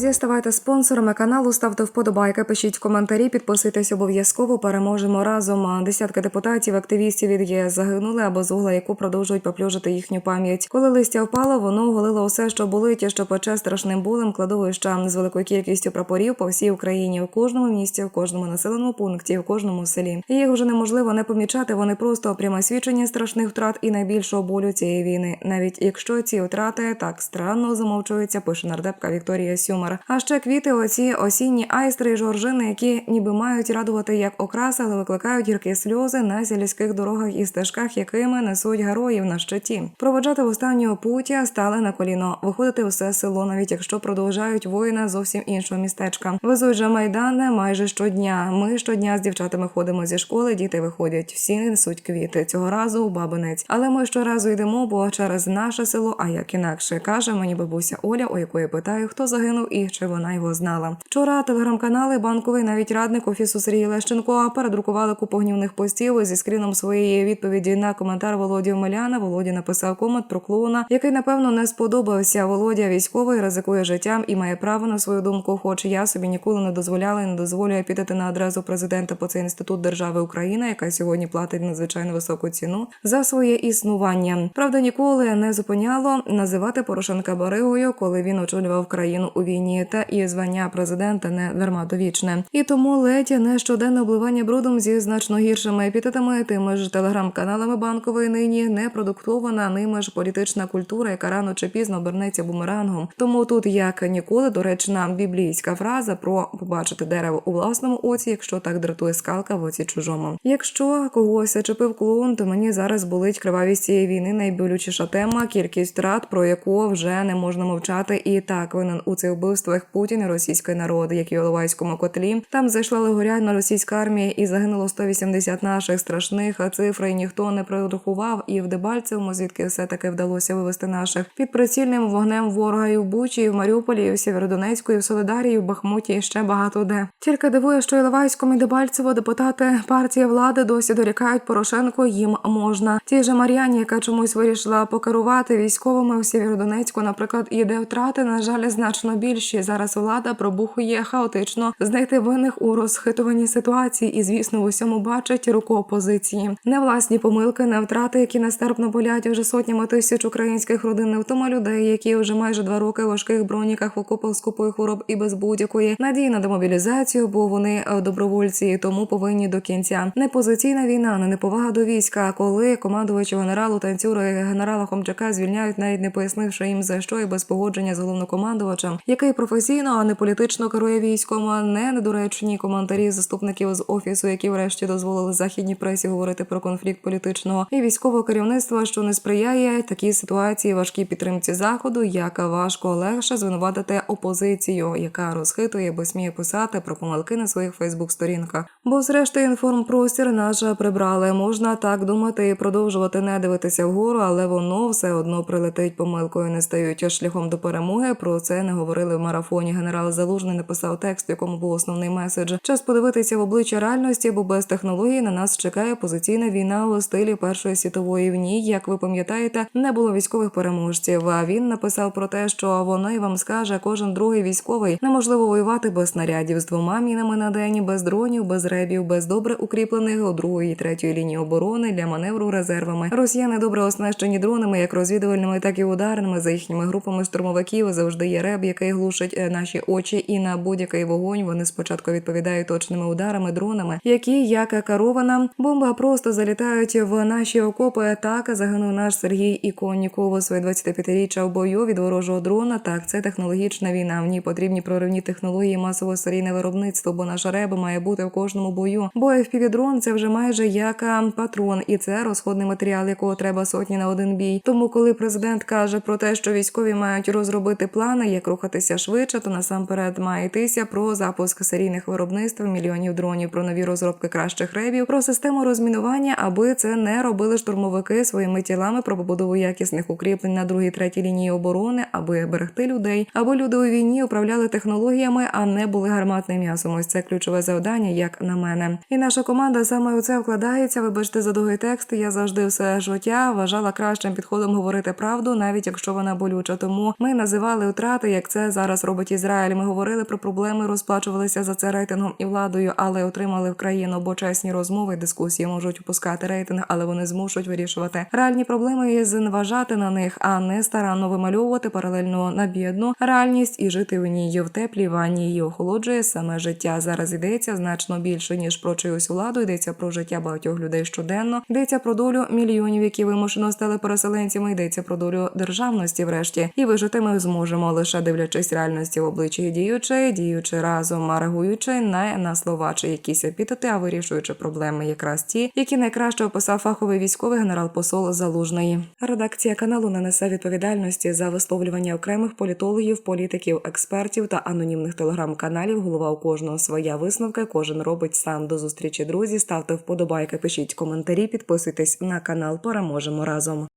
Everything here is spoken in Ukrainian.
Друзі, ставайте спонсорами каналу, ставте вподобайки, пишіть коментарі, підписуйтесь обов'язково. Переможемо разом. Десятки депутатів, активістів від ЄС загинули або з угла, яку продовжують поплюжити їхню пам'ять. Коли листя впало, воно оголило усе, що болить, і що пече страшним болем кладовища з великою кількістю прапорів по всій Україні, в кожному місті, в кожному населеному пункті, в кожному селі. Їх вже неможливо не помічати. Вони просто пряме свідчення страшних втрат і найбільшого болю цієї війни. Навіть якщо ці втрати так странно замовчуються, пише нардепка Вікторія Сюмар. А ще квіти, оці осінні айстри і жоржини, які ніби мають радувати як окраса, але викликають гіркі сльози на сільських дорогах і стежках, якими несуть героїв на щиті. Проводжати в останнього пуття стали на коліно, виходити все село, навіть якщо продовжають воїна зовсім іншого містечка. Везуть же майдани майже щодня. Ми щодня з дівчатами ходимо зі школи, діти виходять, всі несуть квіти. Цього разу у бабинець. Але ми щоразу йдемо, бо через наше село, а як інакше каже мені бабуся Оля, у якої питаю, хто загинув і чи вона його знала. Вчора телеграм-канали банковий навіть радник офісу Сергій Лещенко передрукували купу гнівних постів зі скріном своєї відповіді на коментар Володі Омеляна. Володя написав комент про клоуна, який напевно не сподобався. Володя військовий ризикує життям і має право на свою думку. Хоч я собі ніколи не дозволяла і не дозволю підати на адресу президента по цей інститут держави Україна, яка сьогодні платить надзвичайно високу ціну за своє існування. Правда, ніколи не зупиняло називати Порошенка Баригою, коли він очолював країну у війні, та і звання президента не дарма довічне. І тому ледь не щоденне обливання брудом зі значно гіршими епітетами, тими ж телеграм-каналами банкової нині не продуктована ними ж політична культура, яка рано чи пізно обернеться бумерангом. Тому тут як ніколи доречна біблійська фраза про побачити дерево у власному оці, якщо так дратує скалка в оці чужому. Якщо когось зачепив клоун, то мені зараз болить кривавість цієї війни. Найболючіша тема кількість втрат, про яку вже не можна мовчати. І так винен у цих вбивствах Путін і російський народ, як і у Іловайському котлі. Там зайшла легорядна російська армія і загинуло 180 наших страшних а цифри. Ніхто не прорахував. І в Дебальцевому, звідки все таки вдалося вивести наших під прицільним вогнем ворога і в Бучі, і в Маріуполі, і в Сєвєродонецьку, і в Солидарі, і в Бахмуті, і ще багато де. Тільки дивує, що Іловайському і Дебальцево депутати партії влади досі дорікають Порошенко. Їм можна. Ті же Мар'яні, яка чомусь вирішила покерувати військовими у Сєвєродонецьку, наприклад, і де втрати, на жаль, значно більші. Зараз влада пробухує хаотично знайти винних у розхитуванні ситуації, і звісно, в усьому бачить руку опозиції. Не власні помилки, не втрати, які нестерпно болять вже сотнями тисяч українських родин, не втома людей, які вже майже два роки в важких броніках в окопах з купою хвороб і без будь-якої надії на демобілізацію, бо вони е, добровольці, і тому повинні до кінця. Не позиційна війна, не неповага до війська. Коли командувачу генералу танцюра і генерала Хомчака звільняють, навіть не пояснивши їм за що і без погодження з головнокомандувачем, який професійно, а не політично керує військом, а не недоречні коментарі заступників з офісу, які врешті дозволили західній пресі говорити про конфлікт політичного і військового керівництва, що не сприяє такій ситуації важкій підтримці заходу, як важко легше звинуватити опозицію, яка розхитує, бо сміє писати про помилки на своїх фейсбук-сторінках. Бо, зрештою, інформпростір наш прибрали. Можна так думати і продовжувати не дивитися вгору, але воно все одно прилетить помилкою. Не стають шляхом до перемоги. Про це не говорили марафоні. Генерал Залужний написав текст, в якому був основний меседж. Час подивитися в обличчя реальності, бо без технологій на нас чекає позиційна війна у стилі Першої світової. В ній, як ви пам'ятаєте, не було військових переможців. А він написав про те, що воно і вам скаже кожен другий військовий. Неможливо воювати без снарядів з двома мінами на день, без дронів, без ребів, без добре укріплених у другої і третьої лінії оборони для маневру резервами. Росіяни добре оснащені дронами, як розвідувальними, так і ударними. За їхніми групами штурмовиків завжди є реб, який глушить е, наші очі, і на будь-який вогонь вони спочатку відповідають точними ударами, дронами, які як керована бомба просто залітають в наші окопи. Так загинув наш Сергій Іконніков у своє 25-річчя в бою від ворожого дрона. Так, це технологічна війна. В ній потрібні проривні технології масового серійне виробництво, бо наша реба має бути в кожному бою. Бо FPV-дрон – це вже майже як патрон, і це розходний матеріал, якого треба сотні на один бій. Тому, коли президент каже про те, що військові мають розробити плани, як рухатися швидше, то насамперед має йтися про запуск серійних виробництв мільйонів дронів, про нові розробки кращих ребів, про систему розмінування, аби це не робили штурмовики своїми тілами, про побудову якісних укріплень на другій третій лінії оборони, аби берегти людей, аби люди у війні управляли технологіями, а не були гарматним м'ясом. Ось це ключове завдання, як на мене. І наша команда саме у це вкладається. Вибачте за довгий текст. Я завжди все життя вважала кращим підходом говорити правду, навіть якщо вона болюча. Тому ми називали втрати, як це зараз. Зараз робить Ізраїль. Ми говорили про проблеми, розплачувалися за це рейтингом і владою, але отримали в країну, бо чесні розмови, дискусії можуть опускати рейтинг, але вони змушують вирішувати реальні проблеми і зневажати на них, а не старанно вимальовувати паралельно на бідну реальність і жити в ній в теплій ванні. Її охолоджує саме життя. Зараз йдеться значно більше ніж про чиюсь владу. Йдеться про життя багатьох людей щоденно. Йдеться про долю мільйонів, які вимушено стали переселенцями. Йдеться про долю державності. Врешті і вижити ми зможемо лише дивлячись реальності в обличчі діючи, діючи разом, а реагуючи не на слова чи якісь епітети, а вирішуючи проблеми, якраз ті, які найкраще описав фаховий військовий генерал-посол Залужний. Редакція каналу не несе відповідальності за висловлювання окремих політологів, політиків, експертів та анонімних телеграм-каналів. Голова у кожного своя висновка. Кожен робить сам до зустрічі. Друзі, ставте вподобайки, пишіть коментарі, підписуйтесь на канал. Переможемо разом.